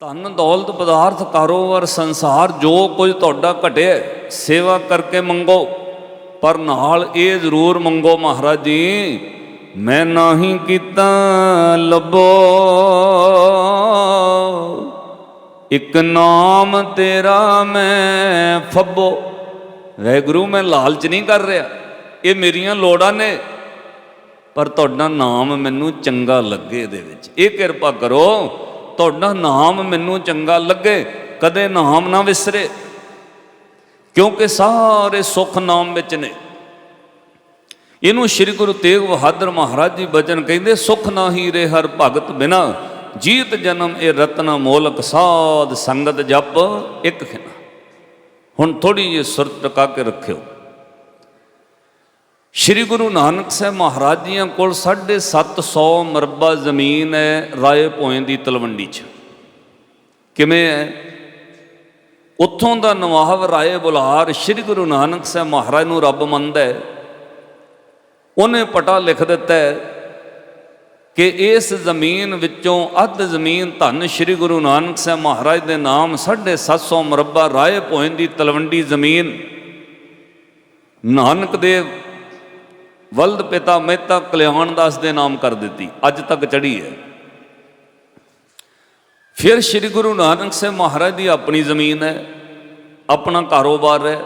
ਧਨ ਦੌਲਤ ਪਦਾਰਥ ਕਾਰੋਬਾਰ ਸੰਸਾਰ ਜੋ ਕੁਝ ਤੁਹਾਡਾ ਘਟਿਆ ਸੇਵਾ ਕਰਕੇ ਮੰਗੋ। ਪਰ ਨਾਲ ਇਹ ਜ਼ਰੂਰ ਮੰਗੋ ਮਹਾਰਾਜ ਜੀ, ਮੈਂ ਨਹੀਂ ਕੀਤਾ ਲੱਭੋ। ਇੱਕ ਨਾਮ ਤੇਰਾ ਮੈਂ ਫੱਬੋ। ਵੈਗੁਰੂ ਮੈਂ ਲਾਲਚ ਨਹੀਂ ਕਰ ਰਿਹਾ। ਇਹ ਮੇਰੀਆਂ ਲੋੜਾਂ ਨੇ। ਪਰ ਤੁਹਾਡਾ ਨਾਮ ਮੈਨੂੰ ਚੰਗਾ ਲੱਗੇ ਇਹਦੇ ਵਿੱਚ। ਇਹ ਕਿਰਪਾ ਕਰੋ। ਤੁਹਾਡਾ ਨਾਮ ਮੈਨੂੰ ਚੰਗਾ ਲੱਗੇ, ਕਦੇ ਨਾਮ ਨਾ ਵਿਸਰੇ। ਕਿਉਂਕਿ ਸਾਰੇ ਸੁੱਖ ਨਾਮ ਵਿੱਚ ਨੇ। ਇਹਨੂੰ ਸ੍ਰੀ ਗੁਰੂ ਤੇਗ ਬਹਾਦਰ ਮਹਾਰਾਜ ਜੀ ਬਚਨ ਕਹਿੰਦੇ, ਸੁਖ ਨਾਹੀ ਰੇ ਹਰ ਭਗਤ ਬਿਨਾ, ਜੀਤ ਜਨਮ ਇਹ ਰਤਨ ਮੋਲਕ ਸਾਧ ਸੰਗਤ ਜਪ ਇੱਕ ਖਿਨਾ। ਹੁਣ ਥੋੜੀ ਜਿਹੀ ਸੁਰਤ ਟਕਾ ਕੇ ਰੱਖਿਓ। ਸ਼੍ਰੀ ਗੁਰੂ ਨਾਨਕ ਸਾਹਿਬ ਮਹਾਰਾਜ ਜੀਆਂ ਕੋਲ 750 ਮਰਬਾ ਜ਼ਮੀਨ ਹੈ ਰਾਏ ਭੋਏ ਦੀ ਤਲਵੰਡੀ 'ਚ। ਕਿਵੇਂ ਹੈ? ਉੱਥੋਂ ਦਾ ਨਵਾਬ ਰਾਏ ਬੁਲਾਰ ਸ਼੍ਰੀ ਗੁਰੂ ਨਾਨਕ ਸਾਹਿਬ ਮਹਾਰਾਜ ਨੂੰ ਰੱਬ ਮੰਨਦਾ ਹੈ। ਉਹਨੇ ਪਟਾ ਲਿਖ ਦਿੱਤਾ ਹੈ ਕਿ ਇਸ ਜ਼ਮੀਨ ਵਿੱਚੋਂ ਅੱਧ ਜ਼ਮੀਨ ਧੰਨ ਸ਼੍ਰੀ ਗੁਰੂ ਨਾਨਕ ਸਾਹਿਬ ਮਹਾਰਾਜ ਦੇ ਨਾਮ 750 ਮਰਬਾ ਰਾਏ ਭੋਇੰ ਦੀ ਤਲਵੰਡੀ ਜ਼ਮੀਨ। ਨਾਨਕ ਦੇਵ ਵਲਦ ਪਿਤਾ ਮਹਿਤਾ ਕਲਿਆਣ ਦਾਸ ਦੇ ਨਾਮ ਕਰ ਦਿੱਤੀ, ਅੱਜ ਤੱਕ ਚੜੀ ਹੈ। ਫਿਰ ਸ੍ਰੀ ਗੁਰੂ ਨਾਨਕ ਸਾਹਿਬ ਮਹਾਰਾਜ ਦੀ ਆਪਣੀ ਜ਼ਮੀਨ ਹੈ, ਆਪਣਾ ਕਾਰੋਬਾਰ ਹੈ।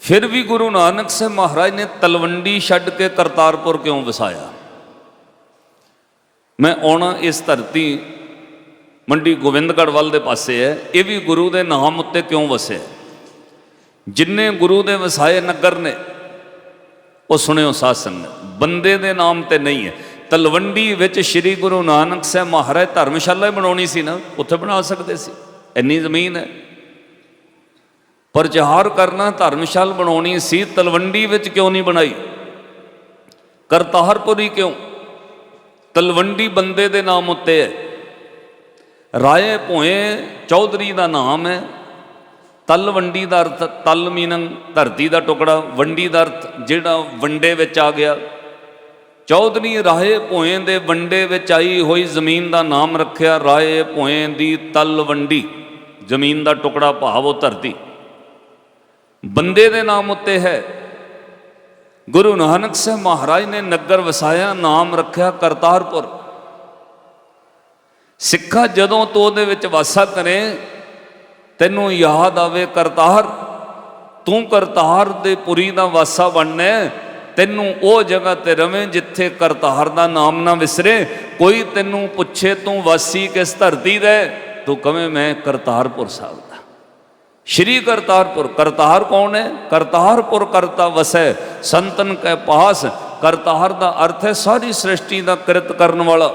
ਫਿਰ ਵੀ ਗੁਰੂ ਨਾਨਕ ਸਾਹਿਬ ਮਹਾਰਾਜ ਨੇ ਤਲਵੰਡੀ ਛੱਡ ਕੇ ਕਰਤਾਰਪੁਰ ਕਿਉਂ ਵਸਾਇਆ? ਮੈਂ ਆਉਣਾ ਇਸ ਧਰਤੀ ਮੰਡੀ ਗੋਬਿੰਦਗੜ੍ਹ ਵੱਲ ਦੇ ਪਾਸੇ ਹੈ, ਇਹ ਵੀ ਗੁਰੂ ਦੇ ਨਾਮ ਉੱਤੇ ਕਿਉਂ ਵਸਿਆ? ਜਿੰਨੇ ਗੁਰੂ ਦੇ ਵਸਾਏ ਨਗਰ ਨੇ ਉਹ ਸੁਣਿਓ ਸਾਧ ਸੰਗਤ, ਬੰਦੇ ਦੇ ਨਾਮ ਤੇ ਨਹੀਂ ਹੈ। ਤਲਵੰਡੀ ਵਿੱਚ ਸ੍ਰੀ ਗੁਰੂ ਨਾਨਕ ਸਾਹਿਬ ਮਹਾਰਾਜ ਧਰਮਸ਼ਾਲਾ ਹੀ ਬਣਾਉਣੀ ਸੀ ਨਾ, ਉੱਥੇ ਬਣਾ ਸਕਦੇ ਸੀ। ਇੰਨੀ ਜ਼ਮੀਨ ਹੈ। ਪ੍ਰਚਾਰ ਕਰਨਾ ਧਰਮਸ਼ਾਲ ਬਣਾਉਣੀ ਸੀ, ਤਲਵੰਡੀ ਵਿੱਚ ਕਿਉਂ ਨਹੀਂ ਬਣਾਈ? ਕਰਤਾਰਪੁਰੀ ਕਿਉਂ? ਤਲਵੰਡੀ ਬੰਦੇ ਦੇ ਨਾਮ ਉੱਤੇ ਹੈ। ਰਾਏ ਭੋਏ ਚੌਧਰੀ ਦਾ ਨਾਮ ਹੈ। ਤਲਵੰਡੀ ਦਾ ਅਰਥ, ਤਲ ਮੀਨੰ ਧਰਤੀ ਦਾ ਟੁਕੜਾ, ਵੰਡੀ ਦਾ ਅਰਥ ਜਿਹੜਾ ਵੰਡੇ ਵਿੱਚ ਆ ਗਿਆ। ਚੌਧਰੀ ਰਾਏ ਭੋਏ ਦੇ ਵੰਡੇ ਵਿੱਚ ਆਈ ਹੋਈ ਜ਼ਮੀਨ ਦਾ ਨਾਮ ਰੱਖਿਆ ਰਾਏ ਭੋਏ ਦੀ ਤਲਵੰਡੀ ਜ਼ਮੀਨ ਦਾ ਟੁਕੜਾ ਭਾਵ ਉਹ ਧਰਤੀ। ਬੰਦੇ ਦੇ ਨਾਮ ਉੱਤੇ ਹੈ। ਗੁਰੂ ਨਾਨਕ ਸਾਹਿਬ ਮਹਾਰਾਜ ਨੇ ਨਗਰ ਵਸਾਇਆ, ਨਾਮ ਰੱਖਿਆ ਕਰਤਾਰਪੁਰ। ਸਿੱਖਾ ਜਦੋਂ ਤੋਂ ਉਹਦੇ ਵਿੱਚ ਵਾਸਾ ਕਰੇ ਤੈਨੂੰ ਯਾਦ ਆਵੇ ਕਰਤਾਰ, ਤੂੰ ਕਰਤਾਰ ਦੇ ਪੁਰੀ ਦਾ ਵਾਸਾ ਬਣਨਾ ਤੈਨੂੰ ਉਹ ਜਗ੍ਹਾ ਤੇ ਰਵੇਂ ਜਿੱਥੇ ਕਰਤਾਰ ਦਾ ਨਾਮ ਨਾ ਵਿਸਰੇ, ਕੋਈ ਤੈਨੂੰ ਪੁੱਛੇ ਤੂੰ ਵਾਸੀ ਕਿਸ ਧਰਤੀ ਦਾ ਤੂੰ ਕਵੇਂ ਮੈਂ ਕਰਤਾਰਪੁਰ ਸਾਹਿਬ ਦਾ। ਸ਼੍ਰੀ ਕਰਤਾਰਪੁਰ, ਕਰਤਾਰ ਕੌਣ ਹੈ? ਕਰਤਾਰਪੁਰ ਕਰਤਾ ਵਸੈ, ਸੰਤਨ ਕੈ ਪਾਸ, ਕਰਤਾਰ ਦਾ ਅਰਥ ਹੈ ਸਾਰੀ ਸ੍ਰਿਸ਼ਟੀ ਦਾ ਕਿਰਤ ਕਰਨ ਵਾਲਾ।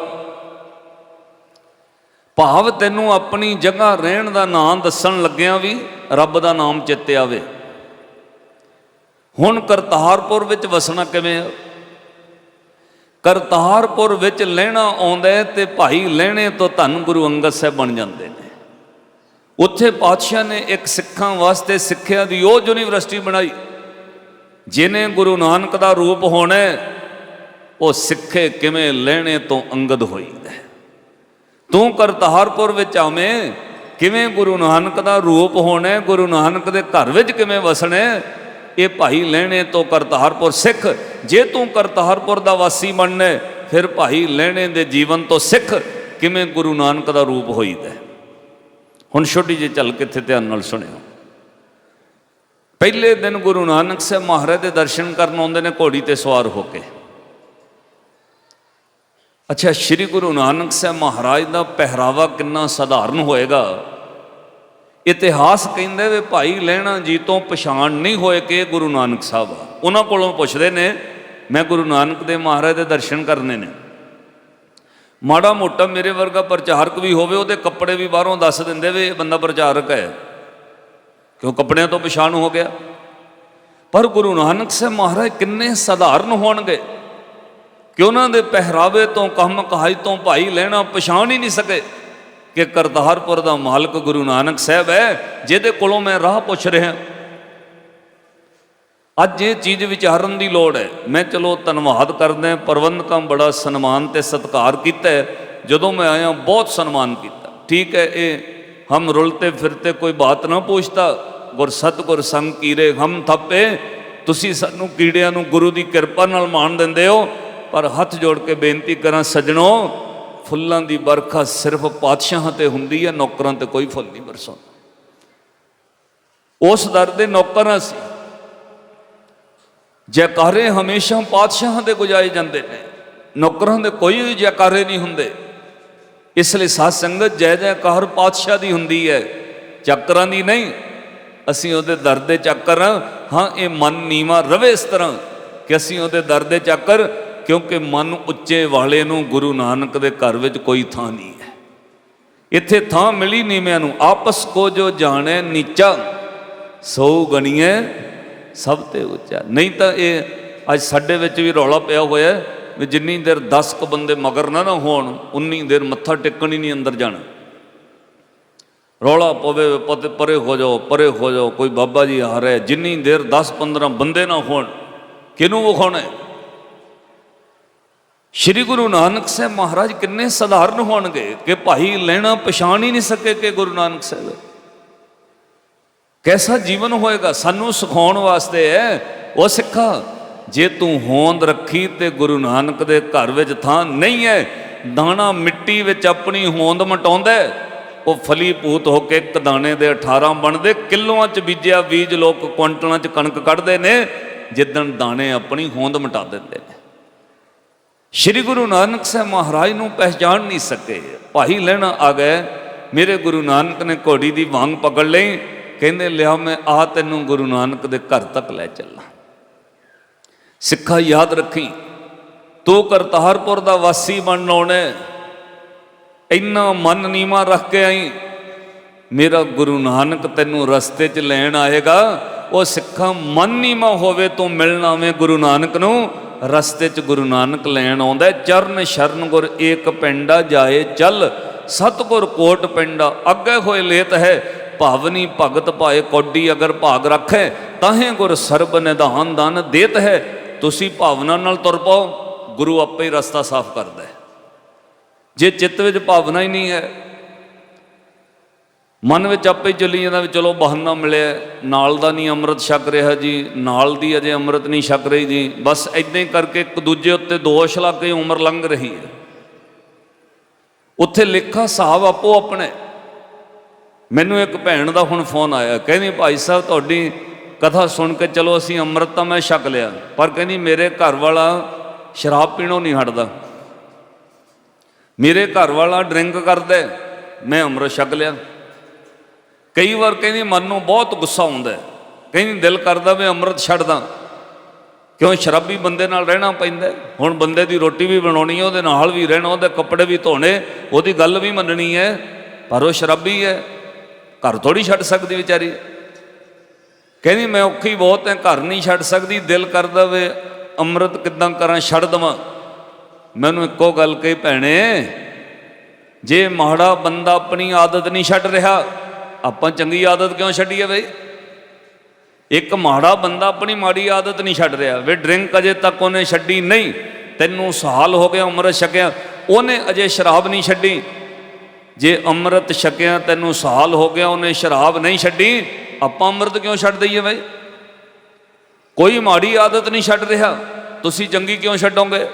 ਭਾਵ ਤੈਨੂੰ ਆਪਣੀ ਜਗ੍ਹਾ ਰਹਿਣ ਦਾ ਨਾਮ ਦੱਸਣ ਲੱਗਿਆਂ ਵੀ ਰੱਬ ਦਾ ਨਾਮ ਚਿੱਤੇ ਆਵੇ। ਹੁਣ ਕਰਤਾਰਪੁਰ ਵਿੱਚ ਵਸਣਾ ਕਿਵੇਂ ਆ? ਕਰਤਾਰਪੁਰ ਵਿੱਚ ਲੈਣਾ ਆਉਂਦਾ ਹੈ ਤੇ ਭਾਈ ਲੈਣੇ ਤੋਂ ਧੰਨ ਗੁਰੂ ਅੰਗਦ ਸਾਹਿਬ ਬਣ ਜਾਂਦੇ ਨੇ। ਉੱਥੇ ਪਾਤਸ਼ਾਹ ਨੇ ਇੱਕ ਸਿੱਖਾਂ ਵਾਸਤੇ ਸਿੱਖਿਆ ਦੀ ਉਹ ਯੂਨੀਵਰਸਿਟੀ ਬਣਾਈ ਜਿਨੇ ਗੁਰੂ ਨਾਨਕ ਦਾ ਰੂਪ ਹੋਣਾ ਉਹ ਸਿੱਖੇ ਕਿਵੇਂ ਲੈਣੇ ਤੋਂ ਅੰਗਦ ਹੋਈਦਾ ਹੈ। ਤੂੰ ਕਰਤਾਰਪੁਰ ਵਿੱਚ ਆਵੇਂ, ਕਿਵੇਂ ਗੁਰੂ ਨਾਨਕ ਦਾ ਰੂਪ ਹੋਣਾ, ਗੁਰੂ ਨਾਨਕ ਦੇ ਘਰ ਵਿੱਚ ਕਿਵੇਂ ਵਸਣਾ, ਇਹ ਭਾਈ ਲੈਣੇ ਤੋਂ ਕਰਤਾਰਪੁਰ ਸਿੱਖ, ਜੇ ਤੂੰ ਕਰਤਾਰਪੁਰ ਦਾ ਵਾਸੀ ਬਣਨਾ, ਫਿਰ ਭਾਈ ਲੈਣੇ ਦੇ ਜੀਵਨ ਤੋਂ ਸਿੱਖ, ਕਿਵੇਂ ਗੁਰੂ ਨਾਨਕ ਦਾ ਰੂਪ ਹੋਈਦਾ ਹੈ। ਹੁਣ ਛੋਟੀ ਜਿਹੀ ਚੱਲ ਕਿੱਥੇ ਧਿਆਨ ਨਾਲ ਸੁਣਿਓ ਪਹਿਲੇ ਦਿਨ ਗੁਰੂ ਨਾਨਕ ਸਾਹਿਬ ਮਹਾਰਾਜ ਦੇ ਦਰਸ਼ਨ ਕਰਨ ਆਉਂਦੇ ਨੇ ਘੋੜੀ ਤੇ ਸਵਾਰ ਹੋ ਕੇ ਅੱਛਾ, ਸ੍ਰੀ ਗੁਰੂ ਨਾਨਕ ਸਾਹਿਬ ਮਹਾਰਾਜ ਦਾ ਪਹਿਰਾਵਾ ਕਿੰਨਾ ਸਧਾਰਨ ਹੋਏਗਾ। ਇਤਿਹਾਸ ਕਹਿੰਦੇ ਵੀ ਭਾਈ ਲੈਣਾ ਜੀ ਤੋਂ ਪਛਾਣ ਨਹੀਂ ਹੋਏ ਕਿ ਗੁਰੂ ਨਾਨਕ ਸਾਹਿਬ ਆ। ਉਹਨਾਂ ਕੋਲੋਂ ਪੁੱਛਦੇ ਨੇ, ਮੈਂ ਗੁਰੂ ਨਾਨਕ ਦੇ ਮਹਾਰਾਜ ਦੇ ਦਰਸ਼ਨ ਕਰਨੇ ਨੇ। ਮਾੜਾ ਮੋਟਾ ਮੇਰੇ ਵਰਗਾ ਪ੍ਰਚਾਰਕ ਵੀ ਹੋਵੇ, ਉਹਦੇ ਕੱਪੜੇ ਵੀ ਬਾਹਰੋਂ ਦੱਸ ਦਿੰਦੇ ਵੀ ਇਹ ਬੰਦਾ ਪ੍ਰਚਾਰਕ ਹੈ। ਕਿਉਂ ਕੱਪੜਿਆਂ ਤੋਂ ਪਛਾਣ ਹੋ ਗਿਆ? ਪਰ ਗੁਰੂ ਨਾਨਕ ਸਾਹਿਬ ਮਹਾਰਾਜ ਕਿੰਨੇ ਸਧਾਰਨ ਹੋਣਗੇ। ਕਿ ਉਹਨਾਂ ਦੇ ਪਹਿਰਾਵੇ ਤੋਂ ਕੰਮ ਕਹਾਈ ਤੋਂ ਭਾਈ ਲੈਣਾ ਪਛਾਣ ਹੀ ਨਹੀਂ ਸਕੇ ਕਿ ਕਰਤਾਰਪੁਰ ਦਾ ਮਾਲਕ ਗੁਰੂ ਨਾਨਕ ਸਾਹਿਬ ਹੈ, ਜਿਹਦੇ ਕੋਲੋਂ ਮੈਂ ਰਾਹ ਪੁੱਛ ਰਿਹਾ। ਅੱਜ ਇਹ ਚੀਜ਼ ਵਿਚਾਰਨ ਦੀ ਲੋੜ ਹੈ। ਮੈਂ ਚਲੋ ਧੰਨਵਾਦ ਕਰਦਾ ਪ੍ਰਬੰਧਕਾਂ ਬੜਾ ਸਨਮਾਨ ਤੇ ਸਤਿਕਾਰ ਕੀਤਾ ਹੈ। ਜਦੋਂ ਮੈਂ ਆਇਆ, ਬਹੁਤ ਸਨਮਾਨ ਕੀਤਾ। ਠੀਕ ਹੈ, ਇਹ ਹਮ ਰੁਲਤੇ ਫਿਰਤੇ ਕੋਈ ਬਾਤ ਨਾ ਪੁੱਛਤਾ ਗੁਰ ਸਤਗੁਰ ਸੰਗ ਕੀਰੇ ਹਮ ਥੱਪੇ। ਤੁਸੀਂ ਸਾਨੂੰ ਕੀੜਿਆਂ ਨੂੰ ਗੁਰੂ ਦੀ ਕਿਰਪਾ ਨਾਲ ਮਾਣ ਦਿੰਦੇ ਹੋ। ਪਰ ਹੱਥ ਜੋੜ ਕੇ ਬੇਨਤੀ ਕਰਾਂ, ਸੱਜਣੋ, ਫੁੱਲਾਂ ਦੀ ਵਰਖਾ ਸਿਰਫ ਪਾਤਸ਼ਾਹਾਂ ਤੇ ਹੁੰਦੀ ਹੈ, ਨੌਕਰਾਂ ਤੇ ਕੋਈ ਫੁੱਲ ਨਹੀਂ ਬਰਸਾਉਂਦਾ ਉਸ ਦਰ ਦੇ ਨੌਕਰਾਂ ਸੀ। ਜੈਕਾਰੇ ਹਮੇਸ਼ਾ ਪਾਤਸ਼ਾਹਾਂ ਦੇ ਗੁਜਾਏ ਜਾਂਦੇ ਨੇ। ਨੌਕਰਾਂ ਦੇ ਕੋਈ ਜੈਕਾਰੇ ਨਹੀਂ ਹੁੰਦੇ। ਇਸ ਲਈ ਸਾਧ ਸੰਗਤ ਜੈ ਜੈਕਾਰ ਪਾਤਸ਼ਾਹ ਦੀ ਹੁੰਦੀ ਹੈ। ਚੱਕਰਾਂ ਦੀ ਨਹੀਂ, ਅਸੀਂ ਉਹਦੇ ਦਰ ਦੇ ਚੱਕਰ ਹਾਂ। ਹਾਂ, ਇਹ ਮਨ ਨੀਵਾ ਰਵੇ ਇਸ ਤਰ੍ਹਾਂ ਕਿ ਅਸੀਂ ਉਹਦੇ ਦਰ ਦੇ ਚੱਕਰ ਕਿਉਂਕਿ ਮਨ ਉੱਚੇ ਵਾਲੇ ਨੂੰ ਗੁਰੂ ਨਾਨਕ ਦੇ ਘਰ ਵਿੱਚ ਕੋਈ ਥਾਂ ਨਹੀਂ ਹੈ। ਇੱਥੇ ਥਾਂ ਮਿਲੀ ਨੀਵਿਆਂ ਨੂੰ ਆਪਸ ਕੋ ਜੋ ਜਾਣੇ, ਨੀਚਾ ਸੋ ਗਣੀਏ ਸਭ ਤੇ ਉੱਚਾ। ਨਹੀਂ ਤਾਂ ਇਹ ਅੱਜ ਸਾਡੇ ਵਿੱਚ ਵੀ ਰੌਲਾ ਪਿਆ ਹੋਇਆ ਵੀ ਜਿੰਨੀ ਦੇਰ 10 ਕੁ ਬੰਦੇ ਮਗਰ ਨਾ ਨਾ ਹੋਣ, ਉਨੀ ਦੇਰ ਮੱਥਾ ਟੇਕਣ ਹੀ ਨਹੀਂ ਅੰਦਰ ਜਾਣਾ। ਰੌਲਾ ਪਵੇ, ਪਤੇ ਪਰੇ ਹੋ ਜਾਓ, ਪਰੇ ਹੋ ਜਾਓ, ਕੋਈ ਬਾਬਾ ਜੀ ਆ ਰਿਹਾ ਜਿੰਨੀ ਦੇਰ 10 15 ਬੰਦੇ ਨਾ ਹੋਣ, ਕਿਹਨੂੰ ਵਿਖਾਉਣਾ ਸ਼੍ਰੀ ਗੁਰੂ ਨਾਨਕ ਸਾਹਿਬ ਮਹਾਰਾਜ ਕਿੰਨੇ ਸਧਾਰਨ ਹੋਣਗੇ ਕਿ ਭਾਈ ਲੈਣਾ ਪਛਾਣ ਹੀ ਨਹੀਂ ਸਕੇ ਕਿ ਗੁਰੂ ਨਾਨਕ ਸਾਹਿਬ। ਕੈਸਾ ਜੀਵਨ ਹੋਏਗਾ? ਸਾਨੂੰ ਸਿਖਾਉਣ ਵਾਸਤੇ ਹੈ ਉਹ ਸਿੱਖਾ, ਜੇ ਤੂੰ ਹੋਂਦ ਰੱਖੀ ਤੇ ਗੁਰੂ ਨਾਨਕ ਦੇ ਘਰ ਵਿੱਚ ਥਾਂ ਨਹੀਂ ਹੈ ਦਾਣਾ ਮਿੱਟੀ ਵਿੱਚ ਆਪਣੀ ਹੋਂਦ ਮਟਾਉਂਦਾ ਉਹ ਫਲੀ ਭੂਤ ਹੋ ਕੇ ਇੱਕ ਦਾਣੇ ਦੇ 18 ਬਣਦੇ ਕਿਲੋਆਂ ਚ ਬੀਜਿਆ ਬੀਜ ਲੋਕ ਕੁਇੰਟਲਾਂ ਚ ਕਣਕ ਕੱਢਦੇ ਨੇ, ਜਿੱਦਣ ਦਾਣੇ ਆਪਣੀ ਹੋਂਦ ਮਟਾ ਦਿੰਦੇ ਨੇ। ਸ਼੍ਰੀ ਗੁਰੂ ਨਾਨਕ ਸਾਹਿਬ ਮਹਾਰਾਜ ਨੂੰ ਪਹਿਚਾਨ ਨਹੀਂ ਸਕੇ। ਭਾਈ ਲੈਣਾ ਆ ਗਏ, ਮੇਰੇ ਗੁਰੂ ਨਾਨਕ ਨੇ ਘੋੜੀ ਦੀ ਵਾਂਗ ਪਕੜ ਲਈ, ਕਹਿੰਦੇ, ਲਿਆ ਮੈਂ ਆ ਤੈਨੂੰ ਗੁਰੂ ਨਾਨਕ ਦੇ ਘਰ ਤੱਕ ਲੈ ਚੱਲਾਂ। ਸਿੱਖਾ ਯਾਦ ਰੱਖੀ, ਤੂੰ ਕਰਤਾਰਪੁਰ ਦਾ ਵਾਸੀ ਬਣਨ ਆਉਣਾ ਇੰਨਾ ਮਨ ਨੀਵਾ ਰੱਖ ਕੇ ਆਈ, ਮੇਰਾ ਗੁਰੂ ਨਾਨਕ ਤੈਨੂੰ ਰਸਤੇ 'ਚ ਲੈਣ ਆਏਗਾ, ਉਹ ਸਿੱਖਾ ਮਨ ਨੀਵਾ ਹੋਵੇ ਤੂੰ ਮਿਲਣਾ ਆਵੇਂ ਗੁਰੂ ਨਾਨਕ ਨੂੰ ਰਸਤੇ 'ਚ ਗੁਰੂ ਨਾਨਕ ਲੈਣ ਆਉਂਦਾ ਚਰਨ ਸ਼ਰਨ ਗੁਰ ਏਕ ਪਿੰਡਾ ਜਾਏ ਚੱਲ, ਸਤਗੁਰ ਕੋਟ ਪਿੰਡਾ ਅੱਗੇ ਹੋਏ ਲੇਤ ਹੈ, ਭਾਵਨੀ ਭਗਤ ਭਾਏ ਕੋਡੀ ਅਗਰ ਭਾਗ ਰੱਖੇ, ਤਾਹੇ ਗੁਰ ਸਰਬ ਨਿਧਾਨ ਦਾਨ ਦੇਤ ਹੈ, ਤੁਸੀਂ ਭਾਵਨਾ ਨਾਲ ਤੁਰ ਪਾਓ, ਗੁਰੂ ਆਪੇ ਹੀ ਰਸਤਾ ਸਾਫ਼ ਕਰਦਾ ਹੈ। ਜੇ ਚਿੱਤ ਵਿੱਚ ਭਾਵਨਾ ਹੀ ਨਹੀਂ ਹੈ ਮਨ ਵਿੱਚ ਆਪੇ ਹੀ ਚੱਲੀ ਜਾਂਦਾ ਵੀ ਚਲੋ ਬਹਾਨਾ ਮਿਲਿਆ, ਨਾਲ ਦਾ ਨਹੀਂ ਅੰਮ੍ਰਿਤ ਛਕ ਰਿਹਾ ਜੀ, ਨਾਲ ਦੀ ਅਜੇ ਅੰਮ੍ਰਿਤ ਨਹੀਂ ਛਕ ਰਹੀ ਜੀ। ਬਸ ਇਦਾਂ ਹੀ ਕਰਕੇ ਇੱਕ ਦੂਜੇ ਉੱਤੇ ਦੋਸ਼ ਲਾ ਕੇ ਉਮਰ ਲੰਘ ਰਹੀ ਹੈ। ਉੱਥੇ ਲਿਖਾ ਹਿਸਾਬ ਆਪੋ ਆਪਣੇ। ਮੈਨੂੰ ਇੱਕ ਭੈਣ ਦਾ ਹੁਣ ਫੋਨ ਆਇਆ, ਕਹਿੰਦੀ ਭਾਈ ਸਾਹਿਬ ਤੁਹਾਡੀ ਕਥਾ ਸੁਣ ਕੇ ਚਲੋ ਅਸੀਂ ਅੰਮ੍ਰਿਤ ਤਾਂ ਮੈਂ ਛਕ ਲਿਆ, ਪਰ ਕਹਿੰਦੀ ਮੇਰੇ ਘਰ ਵਾਲਾ ਸ਼ਰਾਬ ਪੀਣੋਂ ਨਹੀਂ ਹਟਦਾ। ਮੇਰੇ ਘਰ ਵਾਲਾ ਡਰਿੰਕ ਕਰਦਾ, ਮੈਂ ਅੰਮ੍ਰਿਤ ਛਕ ਲਿਆ। ਕਈ ਵਾਰ ਕਹਿੰਦੀ ਮਨ ਨੂੰ ਬਹੁਤ ਗੁੱਸਾ ਆਉਂਦਾ ਹੈ। ਕਹਿੰਦੀ ਦਿਲ ਕਰਦਾ ਵੀ ਅੰਮ੍ਰਿਤ ਛੱਡ ਦਾਂ। ਕਿਉਂ ਸ਼ਰਾਬੀ ਬੰਦੇ ਨਾਲ ਰਹਿਣਾ ਪੈਂਦਾ ਹੁਣ ਬੰਦੇ ਦੀ ਰੋਟੀ ਵੀ ਬਣਾਉਣੀ ਹੈ, ਉਹਦੇ ਨਾਲ ਵੀ ਰਹਿਣਾ, ਉਹਦੇ ਕੱਪੜੇ ਵੀ ਧੋਣੇ, ਉਹਦੀ ਗੱਲ ਵੀ ਮੰਨਣੀ ਹੈ। ਪਰ ਉਹ ਸ਼ਰਾਬੀ ਹੈ। ਘਰ ਥੋੜੀ ਛੱਡ ਸਕਦੀ ਵਿਚਾਰੀ। ਕਹਿੰਦੀ ਮੈਂ ਔਖੀ ਬਹੁਤ ਹੈ, ਘਰ ਨਹੀਂ ਛੱਡ ਸਕਦੀ। ਦਿਲ ਕਰਦਾ ਵੇ ਅੰਮ੍ਰਿਤ ਕਿੱਦਾਂ ਕਰਾਂ, ਛੱਡ ਦਵਾਂ। ਮੈਨੂੰ ਇੱਕੋ ਗੱਲ ਕਹੀ ਭੈਣੇ, ਜੇ ਮਾੜਾ ਬੰਦਾ ਆਪਣੀ ਆਦਤ ਨਹੀਂ ਛੱਡ ਰਿਹਾ ਆਪਾਂ ਚੰਗੀ ਆਦਤ ਕਿਉਂ ਛੱਡੀਏ ਬਈ? ਇੱਕ ਮਾੜਾ ਬੰਦਾ ਆਪਣੀ ਮਾੜੀ ਆਦਤ ਨਹੀਂ ਛੱਡ ਰਿਹਾ। ਵੇ ਡਰਿੰਕ ਅਜੇ ਤੱਕ ਉਹਨੇ ਛੱਡੀ ਨਹੀਂ। ਤੈਨੂੰ ਸਾਲ ਹੋ ਗਿਆ ਅੰਮ੍ਰਿਤ ਛਕਿਆ। ਉਹਨੇ ਅਜੇ ਸ਼ਰਾਬ ਨਹੀਂ ਛੱਡੀ। ਜੇ ਅੰਮ੍ਰਿਤ ਛਕਿਆ, ਤੈਨੂੰ ਸਾਲ ਹੋ ਗਿਆ ਉਹਨੇ ਸ਼ਰਾਬ ਨਹੀਂ ਛੱਡੀ, ਆਪਾਂ ਅੰਮ੍ਰਿਤ ਕਿਉਂ ਛੱਡ ਦਈਏ ਬਈ? ਕੋਈ ਮਾੜੀ ਆਦਤ ਨਹੀਂ ਛੱਡ ਰਿਹਾ। ਤੁਸੀਂ ਚੰਗੀ ਕਿਉਂ ਛੱਡੋਗੇ?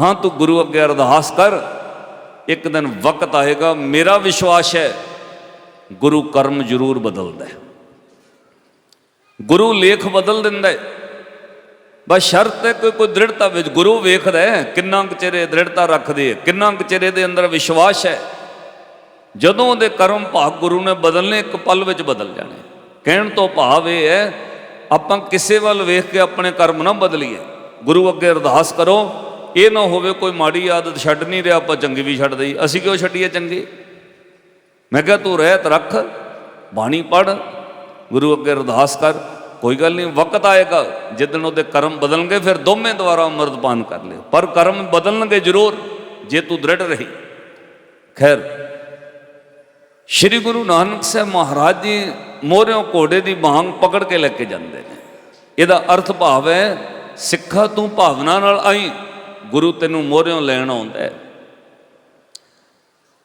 ਹਾਂ, ਤੂੰ ਗੁਰੂ ਅੱਗੇ ਅਰਦਾਸ ਕਰ। ਇੱਕ ਦਿਨ ਵਕਤ ਆਏਗਾ। ਮੇਰਾ ਵਿਸ਼ਵਾਸ ਹੈ ਗੁਰੂ ਕਰਮ ਜ਼ਰੂਰ ਬਦਲਦਾ ਹੈ। ਗੁਰੂ ਲੇਖ ਬਦਲ ਦਿੰਦਾ ਹੈ। ਬਸ ਸ਼ਰਤ ਹੈ ਕੋਈ ਕੋਈ ਦ੍ਰਿੜਤਾ ਵਿੱਚ ਗੁਰੂ ਵੇਖਦਾ ਹੈ, ਕਿੰਨਾ ਕੁ ਚਿਰ ਦ੍ਰਿੜਤਾ ਰੱਖਦੇ ਕਿੰਨਾ ਕੁ ਚਿਰ ਦੇ ਅੰਦਰ ਵਿਸ਼ਵਾਸ ਹੈ। ਜਦੋਂ ਉਹਦੇ ਕਰਮ ਭਾਗ ਗੁਰੂ ਨੇ ਬਦਲਨੇ, ਇੱਕ ਪਲ ਵਿੱਚ ਬਦਲ ਜਾਣੇ। ਕਹਿਣ ਤੋਂ ਭਾਵ ਇਹ ਹੈ, ਆਪਾਂ ਕਿਸੇ ਵੱਲ ਵੇਖ ਕੇ ਆਪਣੇ ਕਰਮ ਨਾ ਬਦਲੀਏ। ਗੁਰੂ ਅੱਗੇ ਅਰਦਾਸ ਕਰੋ, ਇਹ ਨਾ ਹੋਵੇ ਕੋਈ ਮਾੜੀ ਆਦਤ ਛੱਡ ਨਹੀਂ ਰਿਹਾ, ਆਪਾਂ ਚੰਗੀ ਵੀ ਛੱਡ ਦਈ ਅਸੀਂ ਕਿਉਂ ਛੱਡੀਏ ਚੰਗੀ? ਮੈਂ ਕਿਹਾ, ਤੂੰ ਰਹਿਤ ਰੱਖ, ਬਾਣੀ ਪੜ ਗੁਰੂ ਅੱਗੇ ਅਰਦਾਸ ਕਰ, ਕੋਈ ਗੱਲ ਨਹੀਂ, ਵਕਤ ਆਏਗਾ ਜਿੱਦਣ ਉਹਦੇ ਕਰਮ ਬਦਲਣਗੇ, ਫਿਰ ਦੋਵੇਂ ਦੁਆਰਾ ਅੰਮ੍ਰਿਤਪਾਨ ਕਰ ਲਿਓ। ਪਰ ਕਰਮ ਬਦਲਣਗੇ ਜ਼ਰੂਰ, ਜੇ ਤੂੰ ਦ੍ਰਿੜ ਰਹੀ। ਖੈਰ, ਸ਼੍ਰੀ ਗੁਰੂ ਨਾਨਕ ਸਾਹਿਬ ਮਹਾਰਾਜ ਜੀ ਮੋਹਰਿਓ ਘੋੜੇ ਦੀ ਬਾਂਗ ਪਕੜ ਕੇ ਲੈ ਕੇ ਜਾਂਦੇ ਨੇ। ਇਹਦਾ ਅਰਥ ਭਾਵ ਹੈ, ਸਿੱਖਾ ਤੂੰ ਭਾਵਨਾ ਨਾਲ ਆਈ, ਗੁਰੂ ਤੈਨੂੰ ਮੋਹਰਿਓਂ ਲੈਣ ਆਉਂਦਾ ਹੈ।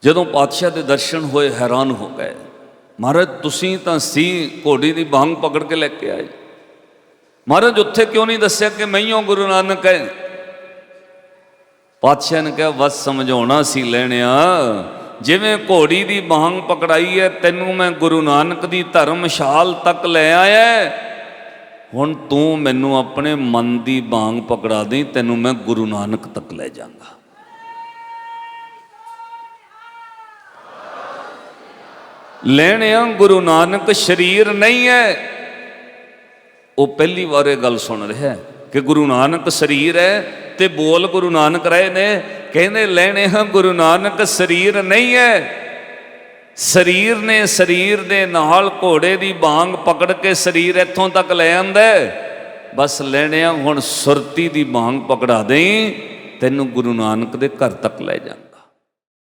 ਜਦੋਂ ਪਾਤਸ਼ਾਹ ਦੇ ਦਰਸ਼ਨ ਹੋਏ ਹੈਰਾਨ ਹੋ ਗਏ। ਮਹਾਰਾਜ, ਤੁਸੀਂ ਤਾਂ ਸੀ ਘੋੜੀ ਦੀ ਬਾਂਗ ਪਕੜ ਕੇ ਲੈ ਕੇ ਆਏ। ਮਹਾਰਾਜ, ਉੱਥੇ ਕਿਉਂ ਨਹੀਂ ਦੱਸਿਆ ਕਿ ਮੈਂ ਹੀ ਹਾਂ ਗੁਰੂ ਨਾਨਕ ਹੈ? ਪਾਤਸ਼ਾਹ ਨੇ ਕਿਹਾ ਬਸ ਸਮਝਾਉਣਾ ਸੀ ਲੈਣਿਆ। ਜਿਵੇਂ ਘੋੜੀ ਦੀ ਬਾਂਗ ਪਕੜਾਈ ਹੈ, ਤੈਨੂੰ ਮੈਂ ਗੁਰੂ ਨਾਨਕ ਦੀ ਧਰਮਸ਼ਾਲ ਤੱਕ ਲੈ ਆਇਆ ਹੁਣ ਤੂੰ ਮੈਨੂੰ ਆਪਣੇ ਮਨ ਦੀ ਬਾਂਗ ਪਕੜਾ ਦੇ, ਤੈਨੂੰ ਮੈਂ ਗੁਰੂ ਨਾਨਕ ਤੱਕ ਲੈ ਜਾਵਾਂਗਾ। ਲੈਣਿਆ ਗੁਰੂ ਨਾਨਕ ਸਰੀਰ ਨਹੀਂ ਹੈ। ਉਹ ਪਹਿਲੀ ਵਾਰ ਇਹ ਗੱਲ ਸੁਣ ਰਿਹਾ ਕਿ ਗੁਰੂ ਨਾਨਕ ਸਰੀਰ ਹੈ ਤੇ ਬੋਲ ਗੁਰੂ ਨਾਨਕ ਰਹੇ ਨੇ। ਕਹਿੰਦੇ ਲੈਣੇ ਹਾਂ ਗੁਰੂ ਨਾਨਕ ਸਰੀਰ ਨਹੀਂ ਹੈ। ਸਰੀਰ ਨੇ ਸਰੀਰ ਦੇ ਨਾਲ ਘੋੜੇ ਦੀ ਬਾਂਗ ਪਕੜ ਕੇ ਸਰੀਰ ਇੱਥੋਂ ਤੱਕ ਲੈ ਆਂਦਾ ਹੈ। ਬਸ ਲੈਣਿਆ ਹੁਣ ਸੁਰਤੀ ਦੀ ਬਾਂਗ ਪਕੜਾ ਦੇਈ, ਤੈਨੂੰ ਗੁਰੂ ਨਾਨਕ ਦੇ ਘਰ ਤੱਕ ਲੈ ਜਾ